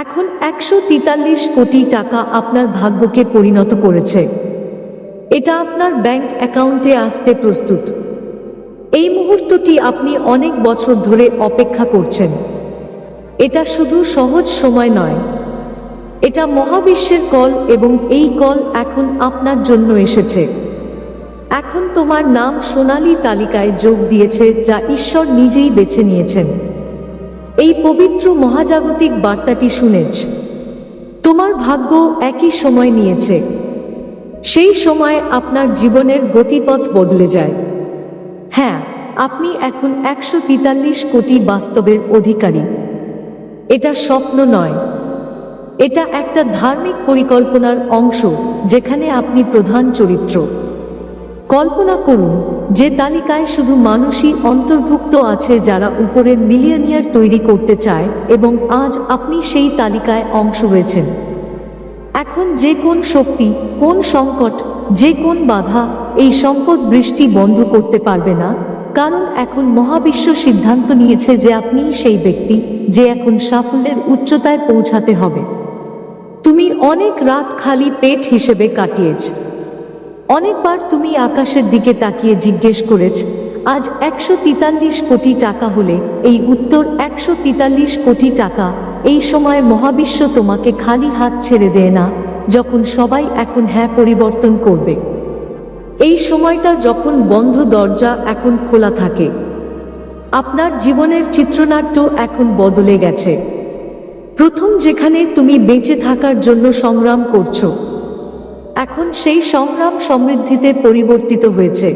এখন একশো তেতাল্লিশ কোটি টাকা আপনার ভাগ্যকে পরিণত করেছে। এটা আপনার ব্যাংক অ্যাকাউন্টে আসতে প্রস্তুত। এই মুহূর্তটি আপনি অনেক বছর ধরে অপেক্ষা করছেন। এটা শুধু সহজ সময় নয়। এটা মহাবিশ্বের কল এবং এই কল এখন আপনার জন্য এসেছে। এখন তোমার নাম সোনালী তালিকায় যোগ দিয়েছে যা ঈশ্বর নিজেই বেছে নিয়েছেন। এই পবিত্র মহাজাগতিক বার্তাটি শুনেছ। তোমার ভাগ্য একই সময় নিয়েছে। সেই সময় আপনার জীবনের গতিপথ বদলে যায়। হ্যাঁ আপনি এখন একশো তেতাল্লিশ কোটি বাস্তবের অধিকারী। এটা স্বপ্ন নয়। এটা একটা ধার্মিক পরিকল্পনার অংশ, যেখানে আপনি প্রধান চরিত্র। কল্পনা করুন যে তালিকায় শুধু মানুষই অন্তর্ভুক্ত আছে যারা উপরের মিলিয়নিয়ার তৈরি করতে চায় এবং আজ আপনি সেই তালিকায় অংশ হয়েছেন। এখন যে কোন শক্তি, কোন সংকট, যে কোন বাধা এই সম্পদ বৃষ্টি বন্ধ করতে পারবে না, কারণ এখন মহাবিশ্ব সিদ্ধান্ত নিয়েছে যে আপনি সেই ব্যক্তি যে এখন সাফল্যের উচ্চতায় পৌঁছাতে হবে। তুমি অনেক রাত খালি পেট হিসেবে কাটিয়েছ। অনেকবার তুমি আকাশের দিকে তাকিয়ে জিজ্ঞেস করেছ, আজ একশো তেতাল্লিশ কোটি টাকা হলে এই উত্তর একশো তেতাল্লিশ কোটি টাকা এই সময় মহাবিশ্ব তোমাকে খালি হাত ছেড়ে দেয় না, যখন সবাই এখন হ্যাঁ পরিবর্তন করবে। এই সময়টা যখন বন্ধ দরজা এখন খোলা থাকে, আপনার জীবনের চিত্রনাট্য এখন বদলে গেছে। প্রথম যেখানে তুমি বেঁচে থাকার জন্য সংগ্রাম করছ এখন সেই সংগ্রাম সমৃদ্ধিতে পরিবর্তিত হয়েছে।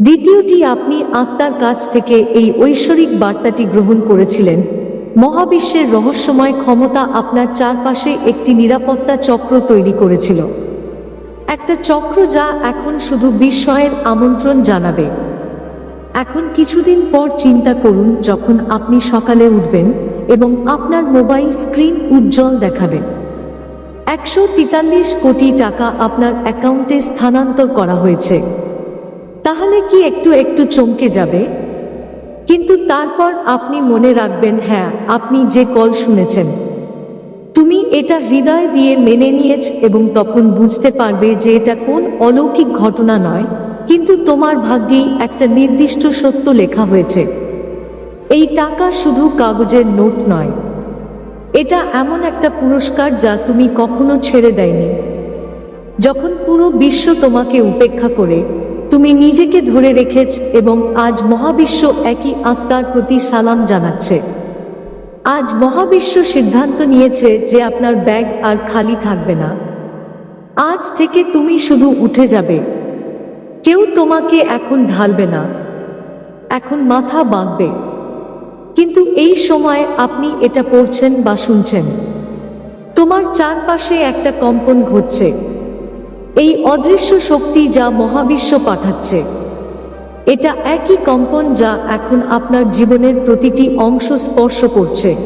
দ্বিতীয়টি আপনি আত্মার কাছ থেকে এই ঐশ্বরিক বার্তাটি গ্রহণ করেছিলেন। মহাবিশ্বের রহস্যময় ক্ষমতা আপনার চারপাশে একটি নিরাপত্তা চক্র তৈরি করেছিল। একটা চক্র যা এখন শুধু বিস্ময়ের আমন্ত্রণ জানাবে। এখন কিছুদিন পর চিন্তা করুন যখন আপনি সকালে উঠবেন এবং আপনার মোবাইল স্ক্রিন উজ্জ্বল দেখাবে। একশো তেতাল্লিশ কোটি টাকা আপনার অ্যাকাউন্টে স্থানান্তর করা হয়েছে। তাহলে কি একটু একটু চমকে যাবে? কিন্তু তারপর আপনি মনে রাখবেন হ্যাঁ আপনি যে কল শুনেছেন, তুমি এটা হৃদয় দিয়ে মেনে নিয়েছ এবং তখন বুঝতে পারবে যে এটা কোন অলৌকিক ঘটনা নয়, কিন্তু তোমার ভাগ্যেই একটা নির্দিষ্ট সত্য লেখা হয়েছে। এই টাকা শুধু কাগজের নোট নয় এটা এমন একটা পুরস্কার যা তুমি কখনো ছেড়ে দেয়নি। যখন পুরো বিশ্ব তোমাকে উপেক্ষা করে, তুমি নিজেকে ধরে রেখেছ এবং আজ মহাবিশ্ব একই আত্মার প্রতি সালাম জানাচ্ছে। আজ মহাবিশ্ব সিদ্ধান্ত নিয়েছে যে আপনার ব্যাগ আর খালি থাকবে না। আজ থেকে তুমি শুধু উঠে যাবে। কেউ তোমাকে এখন ঢালবে না। এখন মাথা বাঁকবে কিন্তু এই সময় আপনি এটা পড়ছেন বা শুনছেন। তোমার চারপাশে একটা কম্পন ঘটছে। এই অদৃশ্য শক্তি যা মহাবিশ্ব পাঠাচ্ছে। এটা একই কম্পন যা এখন আপনার জীবনের প্রতিটি অংশ স্পর্শ করছে।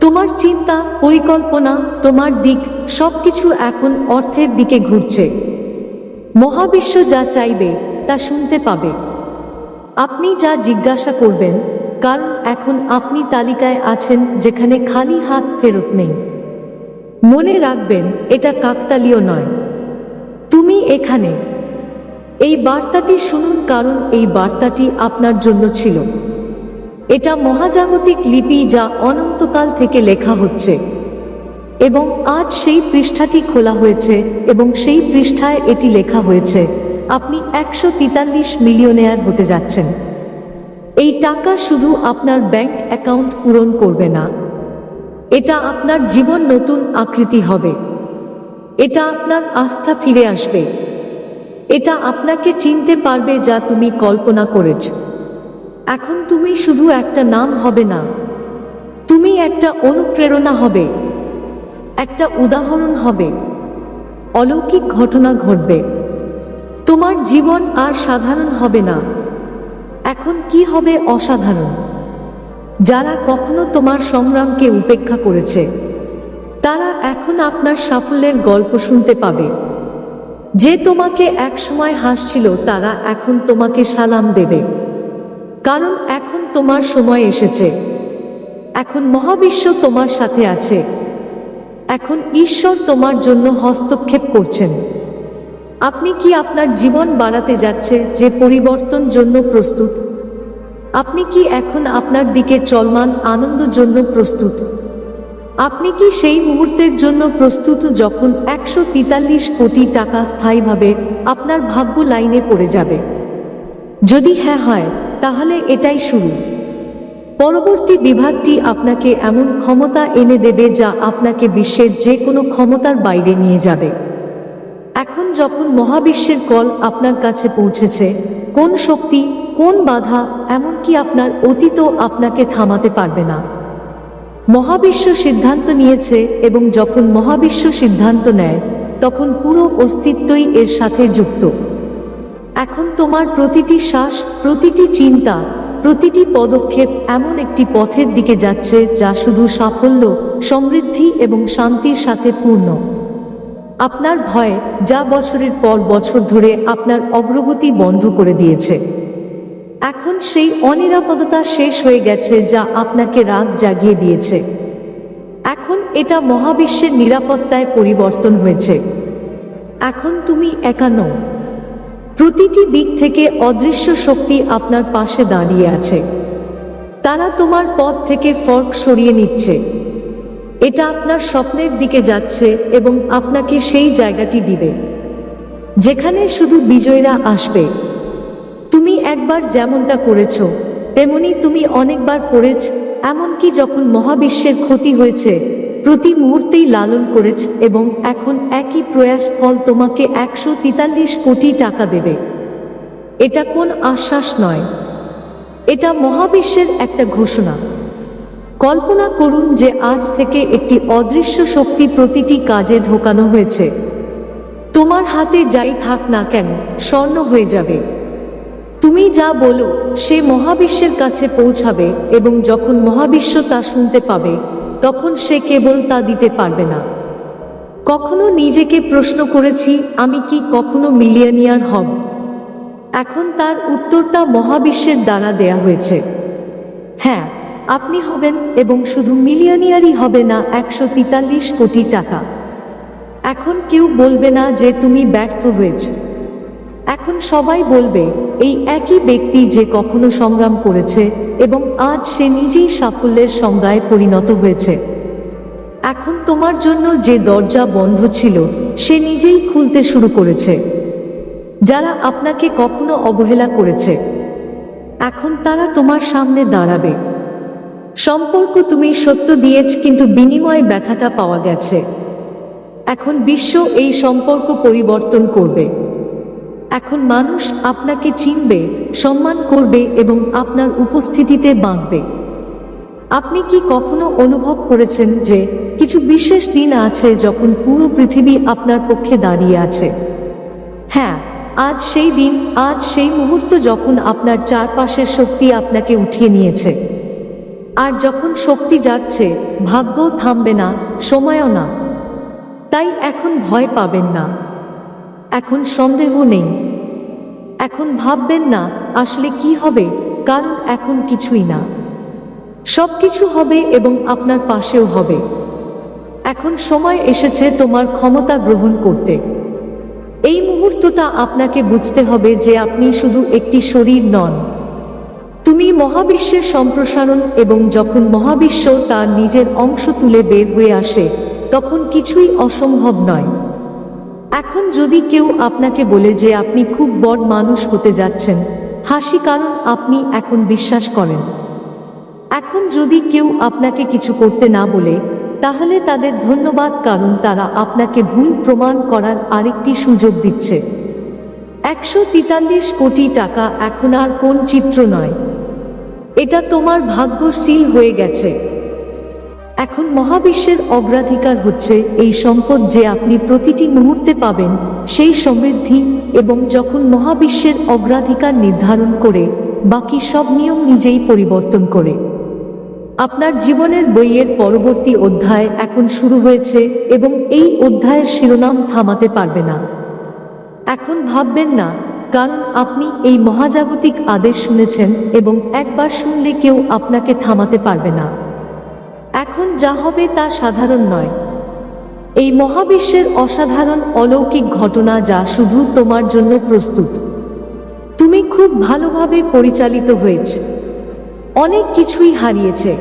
তোমার চিন্তা, পরিকল্পনা, তোমার দিক সবকিছু এখন অর্থের দিকে ঘুরছে। মহাবিশ্ব যা চাইবে তা শুনতে পাবে। আপনি যা জিজ্ঞাসা করবেন কারণ এখন আপনি তালিকায় আছেন যেখানে খালি হাত ফেরত নেই। মনে রাখবেন, এটা কাকতালীয় নয়। তুমি এখানে। এই বার্তাটি শুনুন, কারণ এই বার্তাটি আপনার জন্য ছিল। এটা মহাজাগতিক লিপি যা অনন্তকাল থেকে লেখা হচ্ছে। এবং আজ সেই পৃষ্ঠাটি খোলা হয়েছে এবং সেই পৃষ্ঠায় এটি লেখা হয়েছে। আপনি একশো তেতাল্লিশ মিলিয়নেয়ার হতে যাচ্ছেন। এই টাকা শুধু আপনার ব্যাংক অ্যাকাউন্ট পূরণ করবে না। এটা আপনার জীবন নতুন আকৃতি হবে। এটা আপনার আস্থা ফিরে আসবে। এটা আপনাকে চিনতে পারবে যা তুমি কল্পনা করেছ। এখন তুমি শুধু একটা নাম হবে না। তুমি একটা অনুপ্রেরণা হবে। একটা উদাহরণ হবে। অলৌকিক ঘটনা ঘটবে। তোমার জীবন আর সাধারণ হবে না। এখন কি হবে অসাধারণ? যারা কখনো তোমার সংগ্রামকে উপেক্ষা করেছে, তারা এখন আপনার সাফল্যের গল্প শুনতে পাবে। যে তোমাকে একসময় হাসছিল, তারা এখন তোমাকে সালাম দেবে। কারণ এখন তোমার সময় এসেছে। এখন মহাবিশ্ব তোমার সাথে আছে। এখন ঈশ্বর তোমার জন্য হস্তক্ষেপ করছেন। আপনি কি আপনার জীবন বাড়াতে যাচ্ছে যে পরিবর্তন জন্য প্রস্তুত? আপনি কি এখন আপনার দিকে চলমান আনন্দ জন্য প্রস্তুত? আপনি কি সেই মুহূর্তের জন্য প্রস্তুত যখন একশো তিতাল্লিশ কোটি টাকা স্থায়ীভাবে আপনার ভাগ্য লাইনে পড়ে যাবে? যদি হ্যাঁ হয়, তাহলে এটাই শুরু। পরবর্তী বিভাগটি আপনাকে এমন ক্ষমতা এনে দেবে যা আপনাকে বিশ্বের যে কোনো ক্ষমতার বাইরে নিয়ে যাবে। এখন যখন মহাবিশ্বের কল আপনার কাছে পৌঁছেছে, কোন শক্তি, কোন বাধা, এমনকি আপনার অতীতও আপনাকে থামাতে পারবে না। মহাবিশ্ব সিদ্ধান্ত নিয়েছে এবং যখন মহাবিশ্ব সিদ্ধান্ত নেয়, তখন পুরো অস্তিত্বই এর সাথে যুক্ত। এখন তোমার প্রতিটি শ্বাস, প্রতিটি চিন্তা, প্রতিটি পদক্ষেপ এমন একটি পথের দিকে যাচ্ছে যা শুধু সাফল্য, সমৃদ্ধি এবং শান্তির সাথে পূর্ণ। আপনার ভয় যা বছরের পর বছর ধরে আপনার অগ্রগতি বন্ধ করে দিয়েছে। এখন সেই অনিরাপদতা শেষ হয়ে গেছে যা আপনাকে রাগ জাগিয়ে দিয়েছে। এখন এটা মহাবিশ্বের নিরাপত্তায় পরিবর্তন হয়েছে। এখন তুমি একা নও। প্রতিটি দিক থেকে অদৃশ্য শক্তি আপনার পাশে দাঁড়িয়ে আছে। তারা তোমার পথ থেকে ফর্ক সরিয়ে নিচ্ছে। এটা আপনার স্বপ্নের দিকে যাচ্ছে এবং আপনাকে সেই জায়গাটি দিবে। যেখানে শুধু বিজয়ীরা আসবে। তুমি একবার যেমনটা করেছ, তেমনি তুমি অনেকবার পড়েছ, এমনকি যখন মহাবিশ্বের ক্ষতি হয়েছে, প্রতি মুহূর্তেই লালন করেছ এবং এখন একই প্রয়াস ফল তোমাকে একশো তেতাল্লিশ কোটি টাকা দেবে। এটা কোন আশ্বাস নয়। এটা মহাবিশ্বের একটা ঘোষণা। কল্পনা করুন যে আজ থেকে একটি অদৃশ্য শক্তি প্রতিটি কাজে ঢোকানো হয়েছে। তোমার হাতে যাই থাক না কেন, স্বর্ণ হয়ে যাবে। তুমি যা বলো, সে মহাবিশ্বের কাছে পৌঁছাবে এবং যখন মহাবিশ্ব তা শুনতে পাবে, তখন সে কেবল তা দিতে পারবে না। কখনো নিজেকে প্রশ্ন করেছি, আমি কি কখনো মিলিয়নিয়ার হব? এখন তার উত্তরটা মহাবিশ্বের দ্বারা দেয়া হয়েছে। হ্যাঁ আপনি হবেন এবং শুধু মিলিয়নিয়ারই হবে না, একশো তেতাল্লিশ কোটি টাকা। এখন কেউ বলবে না যে তুমি ব্যর্থ হয়েছ। এখন সবাই বলবে, এই একই ব্যক্তি যে কখনো সংগ্রাম করেছে এবং আজ সে নিজেই সাফল্যের সংজ্ঞায় পরিণত হয়েছে। এখন তোমার জন্য যে দরজা বন্ধ ছিল, সে নিজেই খুলতে শুরু করেছে। যারা আপনাকে কখনো অবহেলা করেছে, এখন তারা তোমার সামনে দাঁড়াবে। সম্পর্ক তুমি সত্য দিয়েছ, কিন্তু বিনিময়ে ব্যথাটা পাওয়া গেছে। এখন বিশ্ব এই সম্পর্ক পরিবর্তন করবে। এখন মানুষ আপনাকে চিনবে, সম্মান করবে এবং আপনার উপস্থিতিতে বাঁধবে। আপনি কি কখনো অনুভব করেছেন যে কিছু বিশেষ দিন আছে যখন পুরো পৃথিবী আপনার পক্ষে দাঁড়িয়ে আছে? হ্যাঁ আজ সেই দিন, আজ সেই মুহূর্ত যখন আপনার চারপাশের শক্তি আপনাকে উঠিয়ে নিয়েছে। আর যখন শক্তি যাচ্ছে, ভাগ্যও থামবে না, সময়ও না। তাই এখন ভয় পাবেন না। এখন সন্দেহ নেই। এখন ভাববেন না, আসলে কি হবে, কারণ এখন কিছুই না। সব কিছু হবে এবং আপনার পাশেও হবে। এখন সময় এসেছে তোমার ক্ষমতা গ্রহণ করতে। এই মুহূর্তটা আপনাকে বুঝতে হবে যে আপনি শুধু একটি শরীর নন। তুমি মহাবিশ্বের সম্প্রসারণ এবং যখন মহাবিশ্ব তার নিজের অংশ তুলে বের হয়ে আসে, তখন কিছুই অসম্ভব নয়। এখন যদি কেউ আপনাকে বলে যে আপনি খুব বড় মানুষ হতে যাচ্ছেন, হাসি কারণ আপনি এখন বিশ্বাস করেন। এখন যদি কেউ আপনাকে কিছু করতে না বলে, তাহলে তাদের ধন্যবাদ কারণ তারা আপনাকে ভুল প্রমাণ করার আরেকটি সুযোগ দিচ্ছে। একশো তেতাল্লিশ কোটি টাকা এখন আর কোন চিত্র নয়। এটা তোমার ভাগ্য সিল হয়ে গেছে। এখন মহাবিশ্বের অগ্রাধিকার হচ্ছে এই সম্পদ যে আপনি প্রতিটি মুহূর্তে পাবেন, সেই সমৃদ্ধি এবং যখন মহাবিশ্বের অগ্রাধিকার নির্ধারণ করে, বাকি সব নিয়ম নিজেই পরিবর্তন করে। আপনার জীবনের বইয়ের পরবর্তী অধ্যায় এখন শুরু হয়েছে এবং এই অধ্যায়ের শিরোনাম থামাতে পারবে না। এখন ভাববেন না কারণ আপনি এই মহাজাগতিক আদেশ শুনেছেন এবং একবার শুনলে কেউ আপনাকে থামাতে পারবে না। এখন যা হবে তা সাধারণ নয়। এই মহাবিশ্বের অসাধারণ অলৌকিক ঘটনা যা শুধু তোমার জন্য প্রস্তুত। তুমি খুব ভালোভাবে পরিচালিত হয়েছে। অনেক কিছুই হারিয়েছে।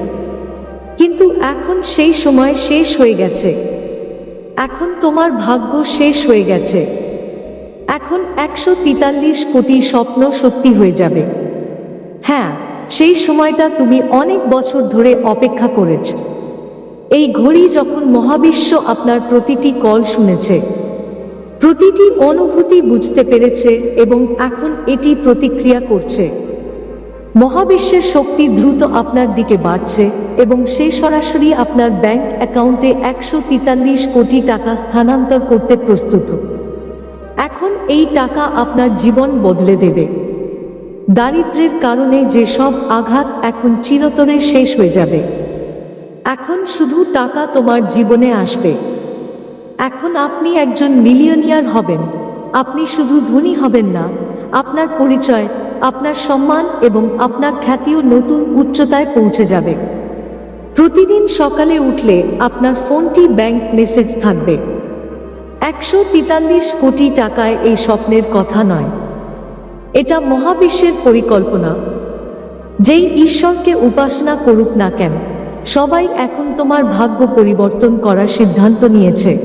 কিন্তু এখন সেই সময় শেষ হয়ে গেছে। এখন তোমার ভাগ্য শেষ হয়ে গেছে। এখন একশো তেতাল্লিশ কোটি স্বপ্ন সত্যি হয়ে যাবে। হ্যাঁ সেই সময়টা তুমি অনেক বছর ধরে অপেক্ষা করেছ। এই ঘড়ি যখন মহাবিশ্ব আপনার প্রতিটি কল শুনেছে, প্রতিটি অনুভূতি বুঝতে পেরেছে এবং এখন এটি প্রতিক্রিয়া করছে। মহাবিশ্বের শক্তি দ্রুত আপনার দিকে বাড়ছে এবং সে সরাসরি আপনার ব্যাংক অ্যাকাউন্টে একশো তেতাল্লিশ কোটি টাকা স্থানান্তর করতে প্রস্তুত। এখন এই টাকা আপনার জীবন বদলে দেবে। দারিদ্র্যের কারণে যে সব আঘাত এখন চিরতরে শেষ হয়ে যাবে। এখন শুধু টাকা তোমার জীবনে আসবে। এখন আপনি একজন মিলিয়নিয়ার হবেন। আপনি শুধু ধনী হবেন না, আপনার পরিচয়, আপনার সম্মান এবং আপনার খ্যাতিও নতুন উচ্চতায় পৌঁছে যাবে। প্রতিদিন সকালে উঠলে আপনার ফোনটি ব্যাংক মেসেজ থাকবে। একশো তেতাল্লিশ কোটি টাকায় এই স্বপ্নের কথা নয়। এটা মহাবিশ্বের পরিকল্পনা। যেই ঈশ্বরকে উপাসনা করুক না কেন, সবাই এখন তোমার ভাগ্য পরিবর্তন করার সিদ্ধান্ত নিয়েছে।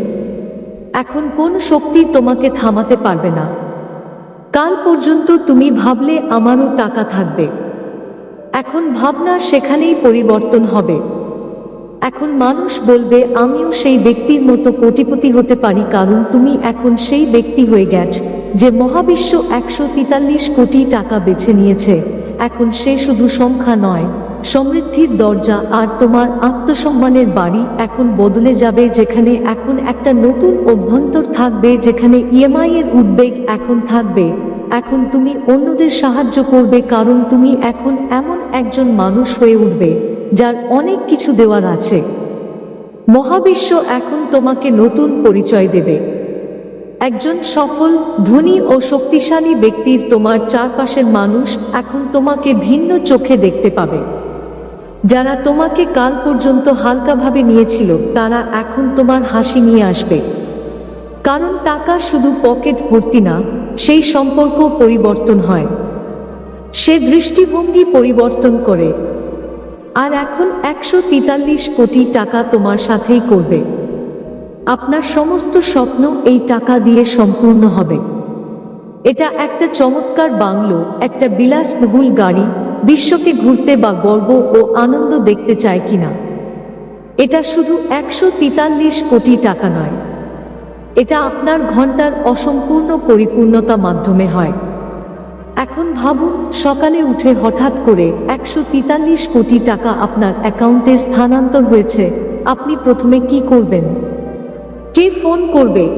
এখন কোন শক্তি তোমাকে থামাতে পারবে না। কাল পর্যন্ত তুমি ভাবলে আমারও টাকা থাকবে। এখন ভাবনা সেখানেই পরিবর্তন হবে। এখন মানুষ বলবে, আমিও সেই ব্যক্তির মতো কোটিপতি হতে পারি, কারণ তুমি এখন সেই ব্যক্তি হয়ে গেছ, যে মহাবিশ্ব একশো তেতাল্লিশ কোটি টাকা বেছে নিয়েছে। এখন সে শুধু সংখ্যা নয়, সমৃদ্ধির দরজা আর তোমার আত্মসম্মানের বাড়ি এখন বদলে যাবে, যেখানে এখন একটা নতুন অভ্যন্তর থাকবে, যেখানে ইএমআই এর উদ্বেগ এখন থাকবে। এখন তুমি অন্যদের সাহায্য করবে, কারণ তুমি এখন এমন একজন মানুষ হয়ে উঠবে। যার অনেক কিছু দেওয়ার আছে। মহাবিশ্ব এখন তোমাকে নতুন পরিচয় দেবে। একজন সফল, ধনী ও শক্তিশালী ব্যক্তির তোমার চারপাশের মানুষ এখন তোমাকে ভিন্ন চোখে দেখতে পাবে। যারা তোমাকে কাল পর্যন্ত হালকাভাবে নিয়েছিল, তারা এখন তোমার হাসি নিয়ে আসবে। কারণ টাকা শুধু পকেট ভর্তি না, সেই সম্পর্ক পরিবর্তন হয়। সে দৃষ্টিভঙ্গি পরিবর্তন করে আর এখন একশো তেতাল্লিশ কোটি টাকা তোমার সাথেই করবে। আপনার সমস্ত স্বপ্ন এই টাকা দিয়ে সম্পূর্ণ হবে। এটা একটা চমৎকার বাংলো, একটা বিলাসবহুল গাড়ি, বিশ্বকে ঘুরতে বা গর্ব ও আনন্দ দেখতে চায় কিনা। এটা শুধু একশো তেতাল্লিশ কোটি টাকা নয়। এটা আপনার ঘণ্টার অসম্পূর্ণ পরিপূর্ণতা মাধ্যমে হয়। এখন ভাবুন, সকালে উঠে হঠাৎ করে একশো তেতাল্লিশ কোটি টাকা আপনার অ্যাকাউন্টে স্থানান্তর হয়েছে। আপনি প্রথমে কি করবেন? কে ফোন করবে?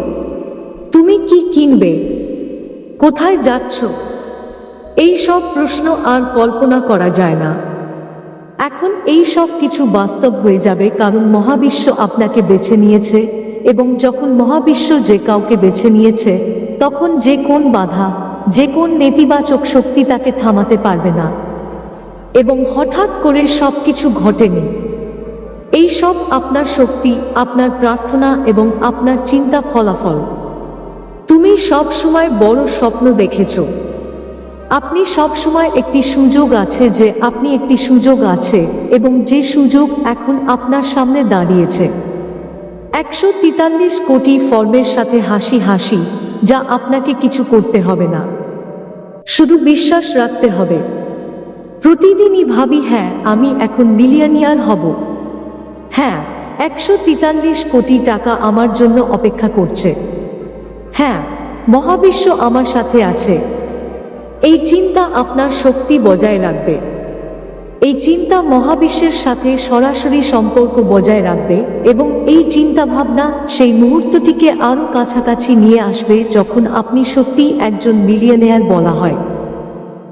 তুমি কি কিনবে? কোথায় যাচ্ছ? এই সব প্রশ্ন আর কল্পনা করা যায় না। এখন এই সব কিছু বাস্তব হয়ে যাবে কারণ মহাবিশ্ব আপনাকে বেছে নিয়েছে এবং যখন মহাবিশ্ব যে কাউকে বেছে নিয়েছে, তখন যে কোন বাধা যে কোন নেতিবাচক শক্তি তাকে থামাতে পারবে না। এবং হঠাৎ করে সব কিছু ঘটেনি। এই সব আপনার শক্তি, আপনার প্রার্থনা এবং আপনার চিন্তা ফলাফল। তুমি সব সময় বড় স্বপ্ন দেখেছ। আপনি সব সময় একটি সুযোগ আছে যে আপনি একটি সুযোগ আছে এবং যে সুযোগ এখন আপনার সামনে দাঁড়িয়েছে। একশো তেতাল্লিশ কোটি ফর্মের সাথে হাসি হাসি, যা আপনাকে কিছু করতে হবে না। শুধু বিশ্বাস রাখতে হবে। প্রতিদিনই ভাবি হ্যাঁ আমি এখন মিলিয়নিয়ার হব। হ্যাঁ একশো তেতাল্লিশ কোটি টাকা আমার জন্য অপেক্ষা করছে। হ্যাঁ মহাবিশ্ব আমার সাথে আছে। এই চিন্তা আপনার শক্তি বজায় রাখবে। এই চিন্তা মহাবিশ্বের সাথে সরাসরি সম্পর্ক বজায় রাখবে এবং এই চিন্তা ভাবনা সেই মুহূর্তটিকে আরও কাছাকাছি নিয়ে আসবে যখন আপনি সত্যি একজন মিলিয়নেয়ার বলা হয়।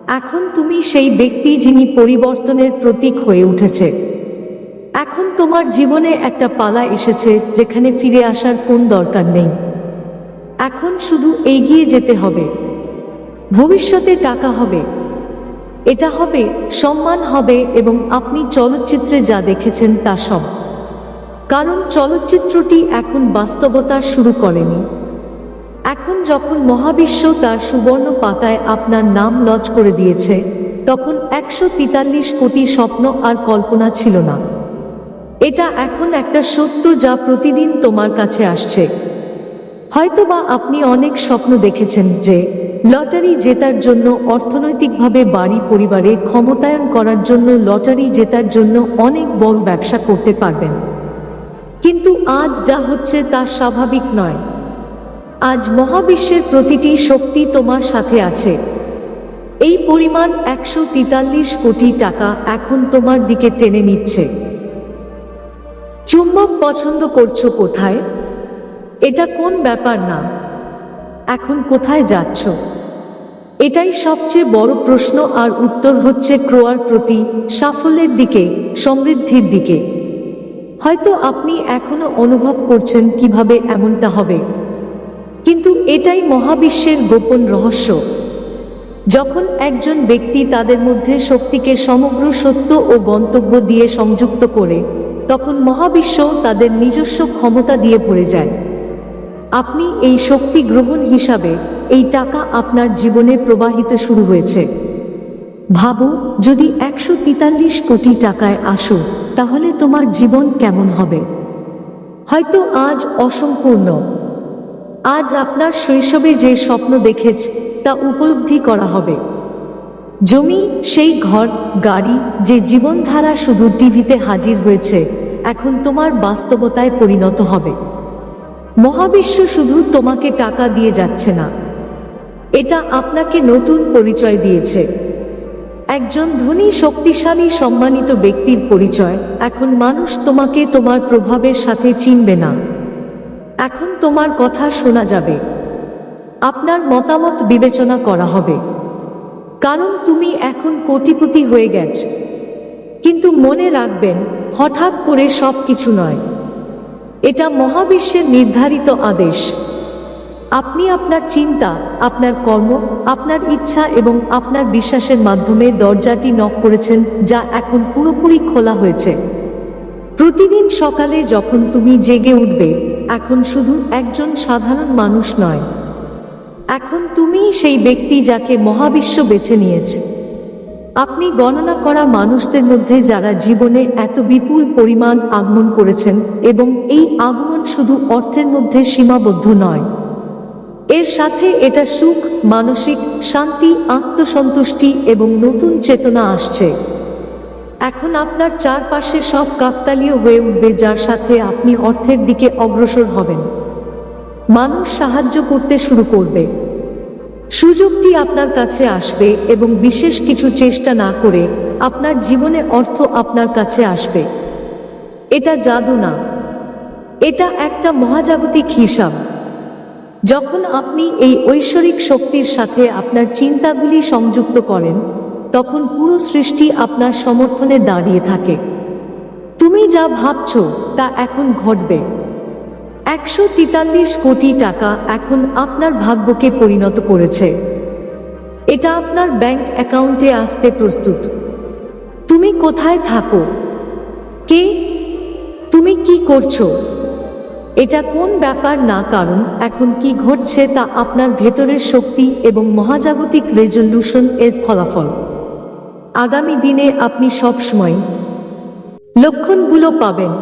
এখন তুমি সেই ব্যক্তি যিনি পরিবর্তনের প্রতীক হয়ে উঠেছে। এখন তোমার জীবনে একটা পালা এসেছে যেখানে ফিরে আসার কোন দরকার নেই। এখন শুধু এগিয়ে যেতে হবে। ভবিষ্যতে টাকা হবে। এটা হবে, সম্মান হবে এবং আপনি চলচ্চিত্রে যা দেখেছেন তা সব। কারণ চলচ্চিত্রটি এখন বাস্তবতা শুরু করেনি। এখন যখন মহাবিশ্ব তার সুবর্ণ পাতায় আপনার নাম লজ করে দিয়েছে, তখন একশো তেতাল্লিশ কোটি স্বপ্ন আর কল্পনা ছিল না। এটা এখন একটা সত্য যা প্রতিদিন তোমার কাছে আসছে। হয়তোবা আপনি অনেক স্বপ্ন দেখেছেন যে লটারি জেতার জন্য অর্থনৈতিকভাবে বাড়ি পরিবারে ক্ষমতায়ন করার জন্য লটারি জেতার জন্য অনেক বড় ব্যবসা করতে পারবেন। কিন্তু আজ যা হচ্ছে তা স্বাভাবিক নয়। আজ মহাবিশ্বের প্রতিটি শক্তি তোমার সাথে আছে। এই পরিমাণ একশো তেতাল্লিশ কোটি টাকা এখন তোমার দিকে টেনে নিচ্ছে। চুম্বক পছন্দ করছ কোথায়? এটা কোন ব্যাপার না। এখন কোথায় যাচ্ছ? এটাই সবচেয়ে বড় প্রশ্ন, আর উত্তর হচ্ছে ক্রোয়ার প্রতি সাফল্যের দিকে, সমৃদ্ধির দিকে। হয়তো আপনি এখনও অনুভব করছেন কীভাবে এমনটা হবে। কিন্তু এটাই মহাবিশ্বের গোপন রহস্য। যখন একজন ব্যক্তি তাদের মধ্যে শক্তিকে সমগ্র সত্য ও গন্তব্য দিয়ে সংযুক্ত করে, তখন মহাবিশ্ব তাদের নিজস্ব ক্ষমতা দিয়ে ভরে যায়। আপনি এই শক্তি গ্রহণ হিসাবে এই টাকা আপনার জীবনে প্রবাহিত শুরু হয়েছে। ভাবো, যদি একশো তেতাল্লিশ কোটি টাকায় আসো, তাহলে তোমার জীবন কেমন হবে? হয়তো আজ অসম্পূর্ণ। আজ আপনার শৈশবে যে স্বপ্ন দেখেছ, তা উপলব্ধি করা হবে। জমি, সেই ঘর, গাড়ি, যে জীবনধারা শুধু টিভিতে হাজির হয়েছে, এখন তোমার বাস্তবতায় পরিণত হবে। মহাবিশ্ব শুধু তোমাকে টাকা দিয়ে যাচ্ছে না। এটা আপনাকে নতুন পরিচয় দিয়েছে। একজন ধনী, শক্তিশালী, সম্মানিত ব্যক্তির পরিচয়। এখন মানুষ তোমাকে তোমার প্রভাবের সাথে চিনবে না। এখন তোমার কথা শোনা যাবে। আপনার মতামত বিবেচনা করা হবে। কারণ তুমি এখন কোটিপতি হয়ে গেছ। কিন্তু মনে রাখবেন, হঠাৎ করে সব কিছু নয়। এটা মহাবিশ্বের নির্ধারিত আদেশ। আপনি আপনার চিন্তা, আপনার কর্ম, আপনার ইচ্ছা এবং আপনার বিশ্বাসের মাধ্যমে দরজাটি নক করেছেন, যা এখন পুরোপুরি খোলা হয়েছে। প্রতিদিন সকালে যখন তুমি জেগে উঠবে, এখন শুধু একজন সাধারণ মানুষ নয়। এখন তুমি সেই ব্যক্তি যাকে মহাবিশ্ব বেছে নিয়েছে। আপনি গণনা করা মানুষদের মধ্যে যারা জীবনে এত বিপুল পরিমাণ আগমন করেছেন এবং এই আগমন শুধু অর্থের মধ্যে সীমাবদ্ধ নয়, এর সাথে এটা সুখ, মানসিক শান্তি, আত্মসন্তুষ্টি এবং নতুন চেতনা আসছে। এখন আপনার চারপাশে সব কাকতালীয় হয়ে উঠবে যার সাথে আপনি অর্থের দিকে অগ্রসর হবেন। মানুষ সাহায্য করতে শুরু করবে। সুযোগটি আপনার কাছে আসবে এবং বিশেষ কিছু চেষ্টা না করে আপনার জীবনে অর্থ আপনার কাছে আসবে। এটা জাদু না। এটা একটা মহাজাগতিক হিসাব। যখন আপনি এই ঐশ্বরিক শক্তির সাথে আপনার চিন্তাগুলি সংযুক্ত করেন, তখন পুরো সৃষ্টি আপনার সমর্থনে দাঁড়িয়ে থাকে। তুমি যা ভাবছ তা এখন ঘটবে। একশো তেতাল্লিশ কোটি টাকা এখন আপনার ভাগ্যকে পরিণত করেছে। এটা আপনার ব্যাংক অ্যাকাউন্টে আসতে প্রস্তুত। তুমি কোথায় থাকো? কে? তুমি কি করছ? এটা কোন ব্যাপার না কারণ এখন কি ঘটছে তা আপনার ভেতরের শক্তি এবং মহাজাগতিক রেজলিউশন এর ফলাফল। আগামী দিনে আপনি সবসময় লক্ষণগুলো পাবেন।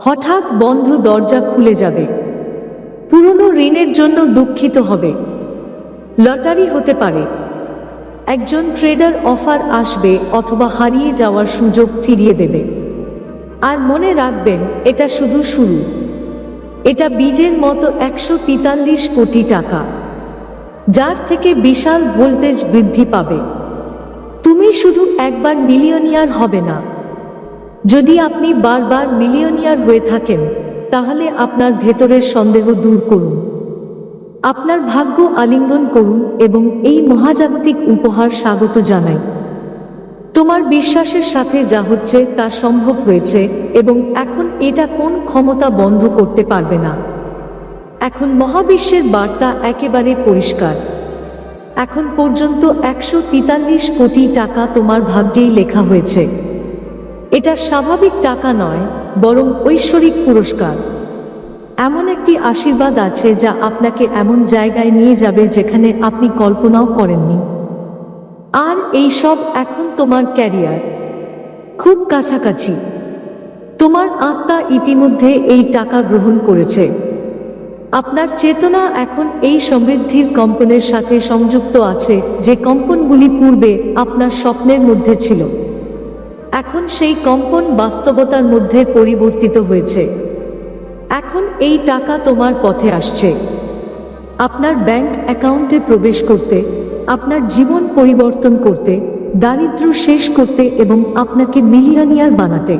হঠাৎ বন্ধ দরজা খুলে যাবে। পুরনো ঋণের জন্য দুঃখিত হবে। লটারি হতে পারে। একজন ট্রেডার অফার আসবে অথবা হারিয়ে যাওয়ার সুযোগ ফিরিয়ে দেবে। আর মনে রাখবেন, এটা শুধু শুরু। এটা বীজের মতো একশো তিতাল্লিশ কোটি টাকা, যার থেকে বিশাল ভোল্টেজ বৃদ্ধি পাবে। তুমি শুধু একবার মিলিয়নিয়ার হবে না। যদি আপনি বারবার মিলিয়নিয়ার হয়ে থাকেন, তাহলে আপনার ভেতরের সন্দেহ দূর করুন। আপনার ভাগ্য আলিঙ্গন করুন এবং এই মহাজাগতিক উপহার স্বাগত জানাই। তোমার বিশ্বাসের সাথে যা হচ্ছে তা সম্ভব হয়েছে এবং এখন এটা কোন ক্ষমতা বন্ধ করতে পারবে না। এখন মহাবিশ্বের বার্তা একেবারে পরিষ্কার। এখন পর্যন্ত একশো তেতাল্লিশ কোটি টাকা তোমার ভাগ্যেই লেখা হয়েছে। এটা স্বাভাবিক টাকা নয়, বরং ঐশ্বরিক পুরস্কার। এমন একটি আশীর্বাদ আছে যা আপনাকে এমন জায়গায় নিয়ে যাবে যেখানে আপনি কল্পনাও করেননি। আর এই সব এখন তোমার ক্যারিয়ার। খুব কাছাকাছি। তোমার আত্মা ইতিমধ্যে এই টাকা গ্রহণ করেছে। আপনার চেতনা এখন এই সমৃদ্ধির কম্পনের সাথে সংযুক্ত আছে যে কম্পনগুলি পূর্বে আপনার স্বপ্নের মধ্যে ছিল। এখন সেই কম্পন বাস্তবতার মধ্যে পরিবর্তিত হয়েছে। এখন এই টাকা তোমার পথে আসছে। আপনার ব্যাংক অ্যাকাউন্টে প্রবেশ করতে, আপনার জীবন পরিবর্তন করতে, দারিদ্র শেষ করতে এবং আপনাকে মিলিয়নিয়ার বানাতে।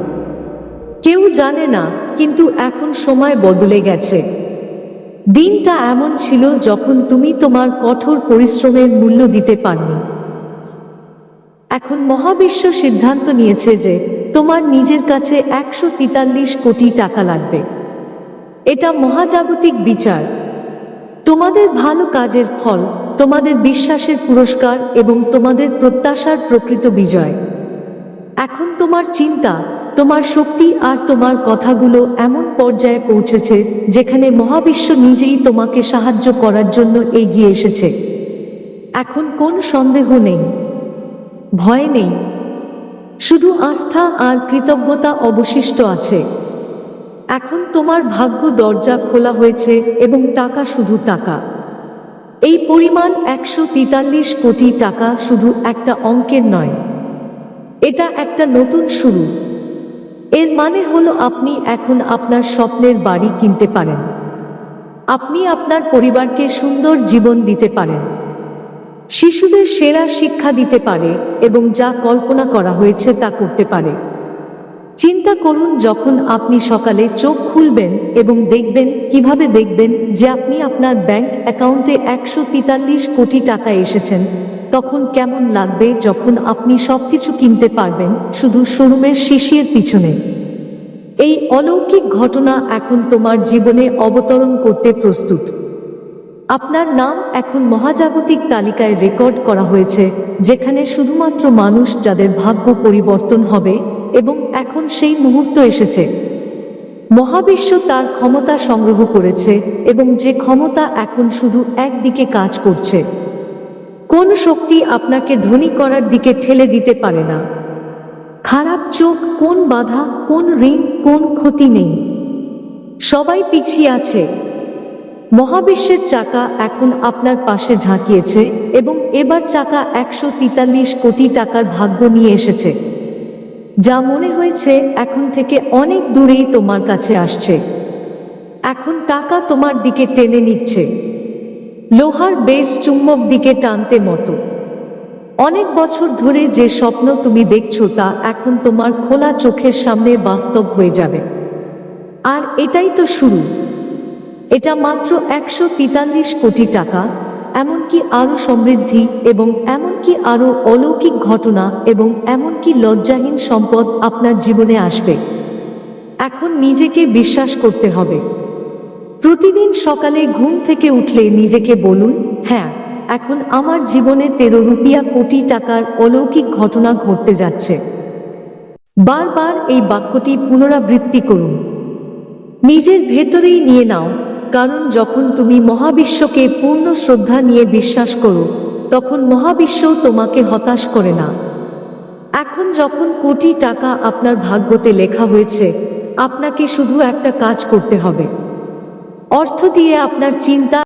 কেউ জানে না, কিন্তু এখন সময় বদলে গেছে। দিনটা এমন ছিল যখন তুমি তোমার কঠোর পরিশ্রমের মূল্য দিতে পারনি। এখন মহাবিশ্ব সিদ্ধান্ত নিয়েছে যে তোমার নিজের কাছে একশো তেতাল্লিশ কোটি টাকা লাগবে। এটা মহাজাগতিক বিচার। তোমাদের ভালো কাজের ফল, তোমাদের বিশ্বাসের পুরস্কার এবং তোমাদের প্রত্যাশার প্রকৃত বিজয়। এখন তোমার চিন্তা, তোমার শক্তি আর তোমার কথাগুলো এমন পর্যায়ে পৌঁছেছে যেখানে মহাবিশ্ব নিজেই তোমাকে সাহায্য করার জন্য এগিয়ে এসেছে। এখন কোন সন্দেহ নেই। ভয় নেই। শুধু আস্থা আর কৃতজ্ঞতা অবশিষ্ট আছে। এখন তোমার ভাগ্য দরজা খোলা হয়েছে এবং টাকা শুধু টাকা। এই পরিমাণ একশো তেতাল্লিশ কোটি টাকা শুধু একটা অঙ্কের নয়। এটা একটা নতুন শুরু। এর মানে হলো আপনি এখন আপনার স্বপ্নের বাড়ি কিনতে পারেন। আপনি আপনার পরিবারকে সুন্দর জীবন দিতে পারেন। শিশুদের সেরা শিক্ষা দিতে পারে এবং যা কল্পনা করা হয়েছে তা করতে পারে। চিন্তা করুন যখন আপনি সকালে চোখ খুলবেন এবং দেখবেন, কীভাবে দেখবেন যে আপনি আপনার ব্যাংক অ্যাকাউন্টে একশো তেতাল্লিশ কোটি টাকা এসেছেন, তখন কেমন লাগবে যখন আপনি সবকিছু কিনতে পারবেন শুধু শোরুমের শিশির পিছনে? এই অলৌকিক ঘটনা এখন তোমার জীবনে অবতরণ করতে প্রস্তুত। আপনার নাম এখন মহাজাগতিক তালিকায় রেকর্ড করা হয়েছে, যেখানে শুধুমাত্র মানুষ যাদের ভাগ্য পরিবর্তন হবে এবং এখন সেই মুহূর্ত এসেছে। মহাবিশ্ব তার ক্ষমতা সংগ্রহ করেছে এবং যে ক্ষমতা এখন শুধু একদিকে কাজ করছে। কোন শক্তি আপনাকে ধনী করার দিকে ঠেলে দিতে পারে না। খারাপ চোখ, কোন বাধা, কোন ঋণ, কোন ক্ষতি নেই। সবাই পিছিয়ে আছে মহাবিশ্বের চাকা এখন আপনার পাশে ঝাঁকিয়েছে এবং এবার চাকা একশো তেতাল্লিশ কোটি টাকার ভাগ্য নিয়ে এসেছে। যা মনে হয়েছে এখন থেকে অনেক দূরেই তোমার কাছে আসছে। এখন টাকা তোমার দিকে টেনে নিচ্ছে। লোহার বেশ চুম্বক দিকে টানতে মতো। অনেক বছর ধরে যে স্বপ্ন তুমি দেখছ তা এখন তোমার খোলা চোখের সামনে বাস্তব হয়ে যাবে। আর এটাই তো শুরু। এটা মাত্র একশো তেতাল্লিশ কোটি টাকা, এমনকি আরও সমৃদ্ধি এবং এমনকি আরও অলৌকিক ঘটনা এবং এমনকি লজ্জাহীন সম্পদ আপনার জীবনে আসবে। এখন নিজেকে বিশ্বাস করতে হবে। প্রতিদিন সকালে ঘুম থেকে উঠলে নিজেকে বলুন হ্যাঁ এখন আমার জীবনে তেরো রুপিয়া কোটি টাকার অলৌকিক ঘটনা ঘটতে যাচ্ছে। বারবার এই বাক্যটি পুনরাবৃত্তি করুন। নিজের ভেতরেই নিয়ে নাও কারণ যখন তুমি মহাবিশ্বকে পূর্ণ শ্রদ্ধা নিয়ে বিশ্বাস করো, তখন মহাবিশ্ব তোমাকে হতাশ করে না। এখন যখন কোটি টাকা আপনার ভাগ্যতে লেখা হয়েছে, আপনাকে শুধু একটা কাজ করতে হবে। অর্থ দিয়ে আপনার চিন্তা